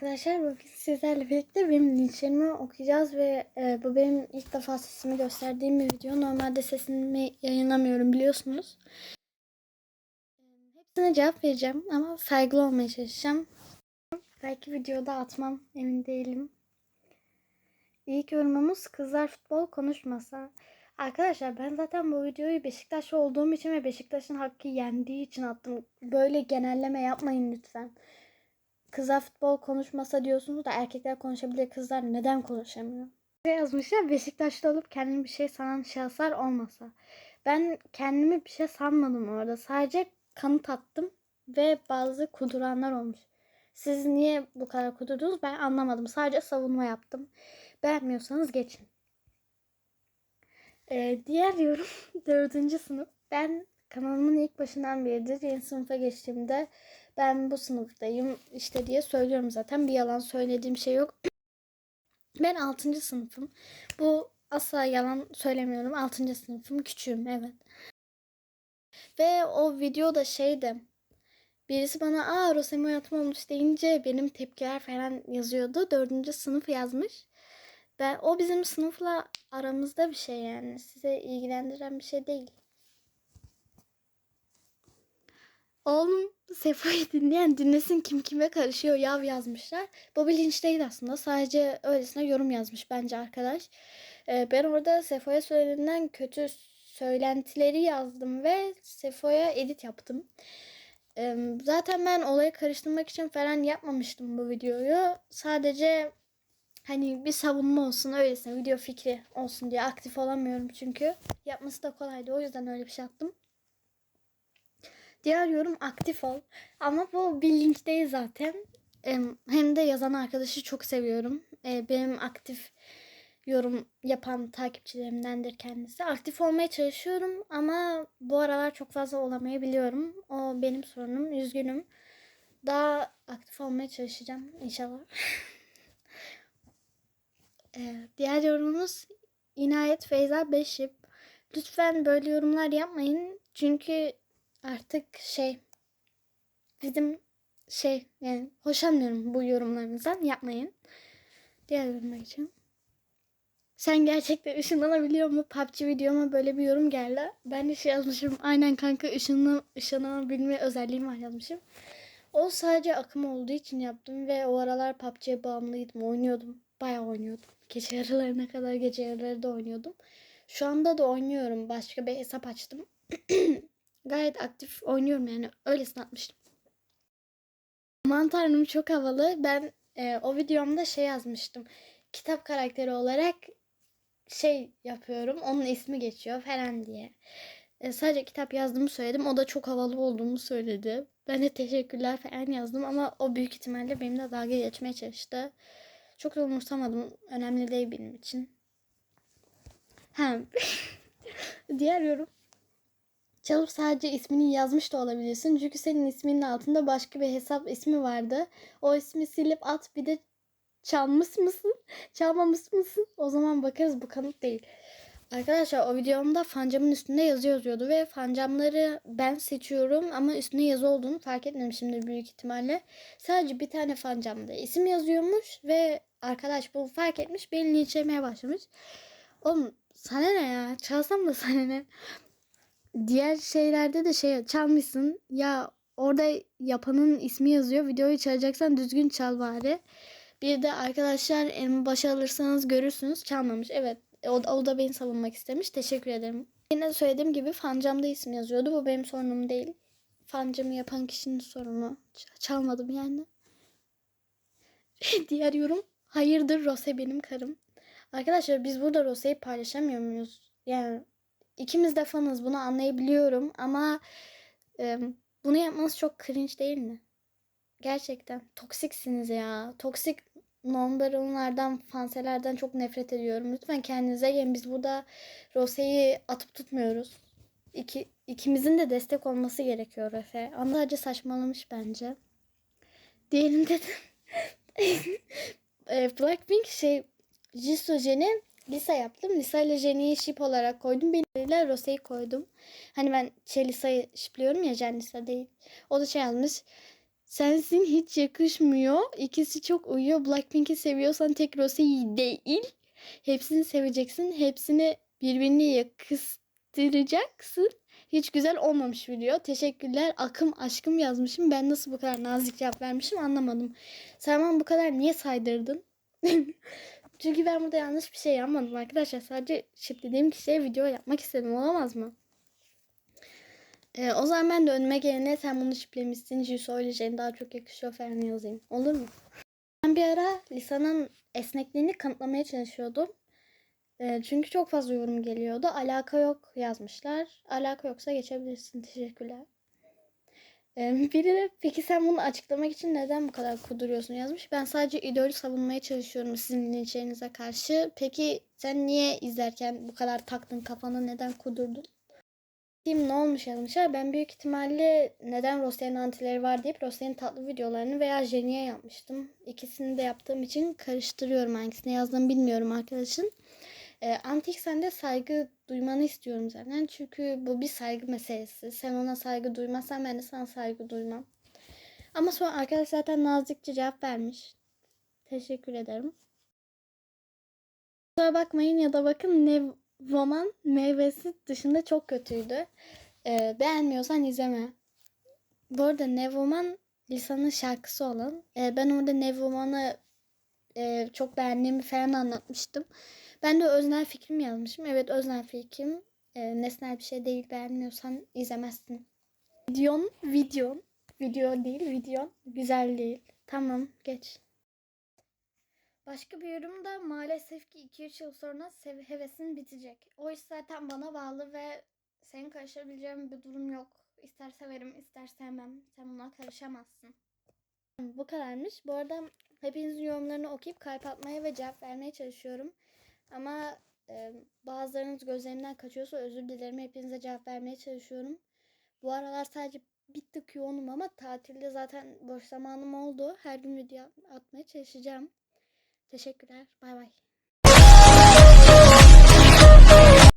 Arkadaşlar bugün sizlerle birlikte benim linçlerimi okuyacağız ve e, bu benim ilk defa sesimi gösterdiğim bir video. Normalde sesimi yayınlamıyorum biliyorsunuz. Hepsine cevap vereceğim ama saygılı olmaya çalışacağım. Belki videoda atmam emin değilim. İlk yorumumuz kızlar futbol konuşmasa. Arkadaşlar ben zaten bu videoyu Beşiktaşlı olduğum için ve Beşiktaş'ın hakkı yendiği için attım. Böyle genelleme yapmayın lütfen kızlar futbol konuşmasa diyorsunuz da erkekler konuşabilir kızlar neden konuşamıyor? Ne yazmışlar Beşiktaşlı olup kendini bir şey sanan şahıslar olmasa. Ben kendimi bir şey sanmadım orada. Sadece kanıt attım ve bazı kuduranlar olmuş. Siz niye bu kadar kudurdunuz ben anlamadım. Sadece savunma yaptım. Beğenmiyorsanız geçin. Ee, diğer yorum dördüncü sınıf. Ben kanalımın ilk başından beridir yeni sınıfa geçtiğimde ben bu sınıftayım işte diye söylüyorum zaten. Bir yalan söylediğim şey yok. Ben 6. sınıfım. Bu asla yalan söylemiyorum. 6. sınıfım. Küçüğüm evet. Ve o videoda şeydi. Birisi bana aa Rosemi hayatım olmuş deyince benim tepkiler falan yazıyordu. 4. sınıf yazmış. Ben, o bizim sınıfla aramızda bir şey yani. Size ilgilendiren bir şey değil. Oğlum Sefo'yu dinleyen dinlesin kim kime karışıyor yav yazmışlar. Bir linç değil aslında. Sadece öylesine yorum yazmış bence arkadaş. Ee, ben orada Sefo'ya söylenen kötü söylentileri yazdım ve Sefo'ya edit yaptım. Ee, zaten ben olayı karıştırmak için falan yapmamıştım bu videoyu. Sadece hani bir savunma olsun öylesine video fikri olsun diye aktif olamıyorum çünkü. Yapması da kolaydı o yüzden öyle bir şey yaptım. Diğer yorum aktif ol. Ama bu bir linç değil zaten. Hem de yazan arkadaşı çok seviyorum. E, benim aktif yorum yapan takipçilerimdendir kendisi. Aktif olmaya çalışıyorum ama bu aralar çok fazla olamayabiliyorum. O benim sorunum. Üzgünüm. Daha aktif olmaya çalışacağım inşallah. E, diğer yorumumuz İnayet Feyza Beşip. Lütfen böyle yorumlar yapmayın. Çünkü artık şey bizim şey yani hoşlanmıyorum bu yorumlarınızdan yapmayın. Diğer yoruma geçelim. Sen gerçekten ışınlanabiliyor mu? PUBG videoma böyle bir yorum geldi. Ben de şey yazmışım. Aynen kanka ışınlan, ışınlanabilme özelliğim var yazmışım. O sadece akım olduğu için yaptım ve o aralar PUBG'ye bağımlıydım. Oynuyordum. Bayağı oynuyordum. Gece yarılarına kadar gece yarıları da oynuyordum. Şu anda da oynuyorum. Başka bir hesap açtım. Gayet aktif oynuyorum yani. Öylesine atmıştım. Aman tanrım çok havalı. Ben e, o videomda şey yazmıştım. Kitap karakteri olarak şey yapıyorum. Onun ismi geçiyor falan diye. E, sadece kitap yazdığımı söyledim. O da çok havalı olduğumu söyledi. Ben de teşekkürler falan yazdım ama o büyük ihtimalle benimle dalga geçmeye çalıştı. Çok da umursamadım. Önemli değil benim için. Ha. Diğer yorum. Çalıp sadece ismini yazmış da olabilirsin. Çünkü senin isminin altında başka bir hesap ismi vardı. O ismi silip at bir de çalmış mısın? Çalmamış mısın? O zaman bakarız bu kanıt değil. Arkadaşlar o videomda fancamın üstünde yazı yazıyordu ve fancamları ben seçiyorum ama üstünde yazı olduğunu fark etmemişimdir büyük ihtimalle. Sadece bir tane fancamda isim yazıyormuş ve arkadaş bunu fark etmiş beni linçlemeye başlamış. Oğlum sana ne ya? Çalsam da sana ne? Diğer şeylerde de şey çalmışsın. Ya orada yapanın ismi yazıyor. Videoyu çalacaksan düzgün çal bari. Bir de arkadaşlar en başa alırsanız görürsünüz. Çalmamış. Evet. O, o da beni savunmak istemiş. Teşekkür ederim. Yine söylediğim gibi fancamda isim yazıyordu. Bu benim sorunum değil. Fancamı yapan kişinin sorunu. Çalmadım yani. Diğer yorum. Hayırdır Rose benim karım. Arkadaşlar biz burada Rose'yi paylaşamıyor muyuz? Yani ikimiz de fanız bunu anlayabiliyorum ama e, bunu yapmanız çok cringe değil mi? Gerçekten toksiksiniz ya. Toksik non fanselerden çok nefret ediyorum. Lütfen kendinize gelin. Biz burada Rose'yi atıp tutmuyoruz. İki, ikimizin de destek olması gerekiyor Efe. Anlayıcı saçmalamış bence. Diyelim dedim. Blackpink şey Jisoo Jen'i Lisa yaptım. Lisa ile Jenny'yi ship olarak koydum. Ben ile Rose'yi koydum. Hani ben şey Lisa'yı shipliyorum ya Jen değil. O da şey yazmış. sensin hiç yakışmıyor. İkisi çok uyuyor. Blackpink'i seviyorsan tek Rose'yi değil. Hepsini seveceksin. Hepsini birbirine yakıştıracaksın. Hiç güzel olmamış video. Teşekkürler. Akım aşkım yazmışım. Ben nasıl bu kadar nazik cevap vermişim anlamadım. Sen bana bu kadar niye saydırdın? Çünkü ben burada yanlış bir şey yapmadım arkadaşlar. Sadece şiplediğim kişiye video yapmak istedim. Olamaz mı? Ee, o zaman ben de önüme gelene sen bunu şiplemişsin. Jü söyleyeceğin daha çok yakışıyor falan yazayım. Olur mu? Ben bir ara Lisa'nın esnekliğini kanıtlamaya çalışıyordum. Ee, çünkü çok fazla yorum geliyordu. Alaka yok yazmışlar. Alaka yoksa geçebilirsin. Teşekkürler. Ee, biri de peki sen bunu açıklamak için neden bu kadar kuduruyorsun yazmış. Ben sadece idolü savunmaya çalışıyorum sizin linçlerinize karşı. Peki sen niye izlerken bu kadar taktın kafana neden kudurdun? Kim ne olmuş yazmışlar. Ben büyük ihtimalle neden Rosya'nın antileri var deyip Rosya'nın tatlı videolarını veya Jenny'e yapmıştım. İkisini de yaptığım için karıştırıyorum hangisine yazdığımı bilmiyorum arkadaşın. Ee, Antik sende saygı duymanı istiyorum zaten. Çünkü bu bir saygı meselesi. Sen ona saygı duymazsan ben de sana saygı duymam. Ama sonra arkadaş zaten nazikçe cevap vermiş. Teşekkür ederim. Kusura bakmayın ya da bakın ne roman meyvesi dışında çok kötüydü. Ee, beğenmiyorsan izleme. Bu arada Nevoman Lisa'nın şarkısı olan. Ee, ben orada Nevoman'ı e, çok beğendiğimi falan anlatmıştım. Ben de öznel fikrimi yazmışım. Evet öznel fikrim. E, nesnel bir şey değil. Beğenmiyorsan izlemezsin. Videon, videon. Video değil, videon. Güzel değil. Tamam, geç. Başka bir yorum da maalesef ki 2-3 yıl sonra sev hevesin bitecek. O iş zaten bana bağlı ve senin karışabileceğin bir durum yok. İster severim, ister sevmem. Sen buna karışamazsın. Bu kadarmış. Bu arada hepinizin yorumlarını okuyup kalp atmaya ve cevap vermeye çalışıyorum. Ama e, bazılarınız gözlerimden kaçıyorsa özür dilerim. Hepinize cevap vermeye çalışıyorum. Bu aralar sadece bir tık yoğunum ama tatilde zaten boş zamanım oldu. Her gün video atmaya çalışacağım. Teşekkürler. Bay bay.